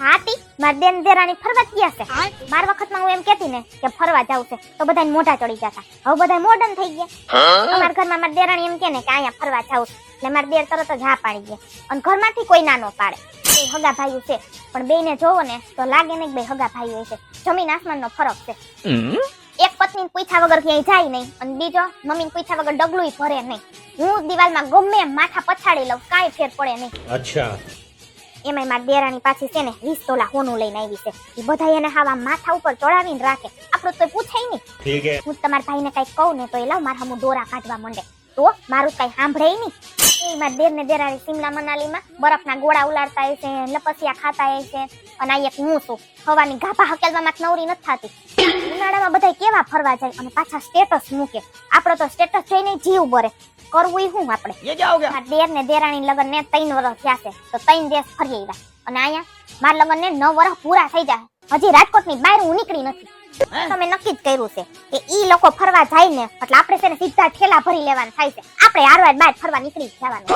હા તી માર બેન દેરાણી ફરવા ગયા છે. બાર વખતમાં હું એમ કહેતી ને કે ફરવા જાવ છે. તો બધાને મોઢા ચડી જતા હવે બધા મોડર્ન થઈ ગયા. અમારા ઘરમાં માર દેરાણી એમ કે ને કે અહીંયા ફરવા જાવ એટલે માર દેર તરત જ હા પાડી ગયા. અને ઘરમાંથી કોઈ ના નો પાડે. હગા ભાઈ છે. પણ બેને જોવો ને તો લાગે ને કે હગા ભાઈ હોય છે જમીન આસમાન નો ફરક છે. એક પત્ની પૂછ્યા વગર ક્યાંય જાય નહીં. અને બીજો મમ્મી પૂછ્યા વગર ડગલું ભરે નહીં. હું દિવાલમાં ગમે માથા પછાડી લઉં કાંઈ ફેર પડે નહીં. અચ્છા. એમાંય મારી દેરાણી પાછી છે ને વીસ તોલા હોનું લઈને આવી છે. એ બધા એને હાવા માથા ઉપર ચડાવીને રાખે. આપણું તો પૂછાય નહીં. હું તમારા ભાઈને કઈ કહું ને તો એ લાવ મારા હમું ડોરા કાઢવા માંડે. તો મારું કઈ સાંભળે નહીં. એ દેર ને દેરાણી સિમલા મનાલીમાં બરફના ગોળા ઉલાડતા હશે લપસિયા ખાતા હશે અને આ એક હું છું. હવાની ગાભા હકેલવા હકેલવામાં નવરી નથી થતી. ઉનાળામાં બધા કેવા ફરવા જાય અને પાછા સ્ટેટસ મૂકે. આપણો તો સ્ટેટસ જોઈને જીવ બરે. કરવું ઈ હું આપણે ये क्या हो गया મારા દેર ને દેરાણી લગન ને ત્રણ વર્ષ થયા છે તો ત્રણ દેશ ફરી આવ્યા અને અહીંયા મારા લગન ને નવ વર્ષ પૂરા થઈ જાય હજી રાજકોટ ની બહાર હું નીકળી નથી તમે નક્કી જ કર્યું છે કે ઈ લોકો ફરવા જાય ને એટલે આપણે છે ને સીધા ઠેલા ભરી લેવાના થાય છે આપણે હારવાર બહાર ફરવા નીકળી જ જવાનું